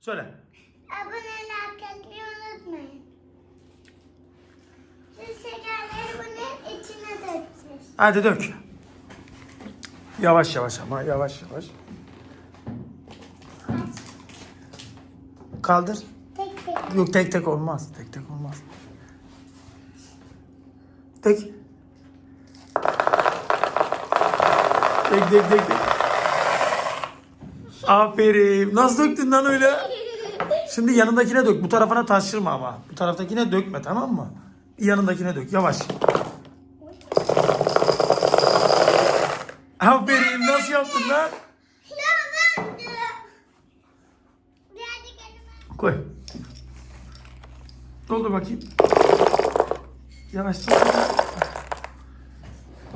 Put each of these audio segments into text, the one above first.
Söyle. Abone olmayı unutmayın. Şu şekerleri bunun içine dökeceğiz. Hadi dök. Yavaş yavaş ama yavaş yavaş. Kaldır. Tek tek. Yok tek tek olmaz. Tek tek olmaz. Tek. Tek tek tek tek. Aferin. Nasıl döktün lan öyle? Şimdi yanındakine dök. Bu tarafına taşırma ama. Bu taraftakine dökme tamam mı? Yanındakine dök. Yavaş. Aferin. Nasıl yaptın lan? Koy. Doldur bakayım. Yavaş doldur.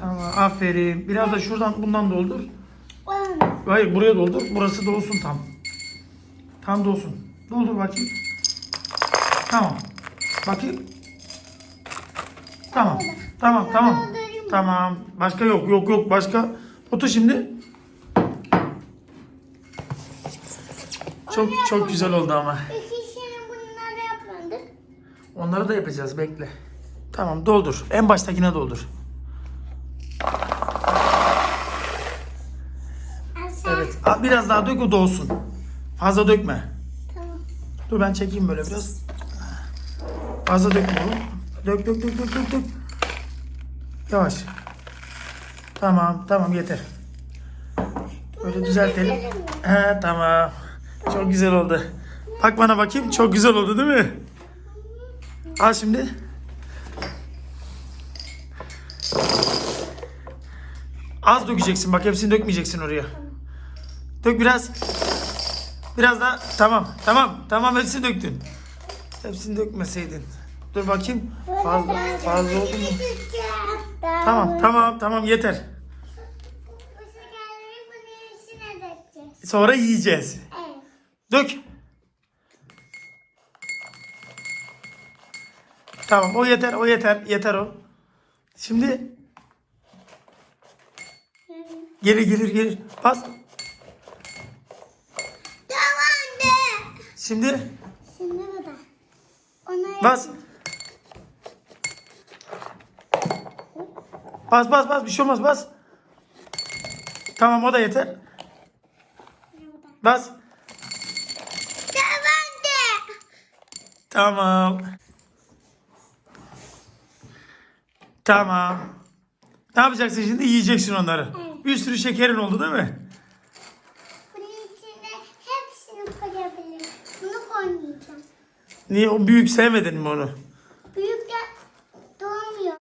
Tamam aferin. Biraz da şuradan bundan doldur. Hayır buraya doldur. Burası dolsun tam. Tam dolsun. Doldur bakayım. Tamam. Bakayım. Tamam. Tamam tamam. Tamam. Başka yok yok yok başka. Otur şimdi. Çok çok güzel oldu ama. Onları da yapacağız bekle. Tamam doldur. En baştakine doldur. Evet. Biraz daha dök o dolsun. Fazla dökme. Dur ben çekeyim böyle biraz. Fazla dökme oğlum. Dök dök dök dök dök dök. Yavaş. Tamam tamam yeter. Böyle düzeltelim. He tamam. Çok güzel oldu. Bak bana bakayım. Çok güzel oldu değil mi? Al şimdi. Az dökeceksin bak hepsini dökmeyeceksin oraya. Dök biraz. Biraz daha. Tamam. Tamam. Tamam hepsini döktün. Hepsini dökmeseydin. Dur bakayım. Fazla, fazla oldu mu? Tamam tamam tamam yeter. Sonra yiyeceğiz. Dök. Tamam o yeter o yeter yeter o. Şimdi gelir gelir gelir. Bas. Tamam de. Şimdi Şimdi bu da. Ona bas. Bas bas bas bir şey olmaz bas. Tamam o da yeter. Bas. Tamam de. Tamam. Tamam. Ne yapacaksın şimdi? Yiyeceksin onları. Bir sürü şekerin oldu değil mi? oynayacağım. Niye o büyük sevmedin mi onu? Büyük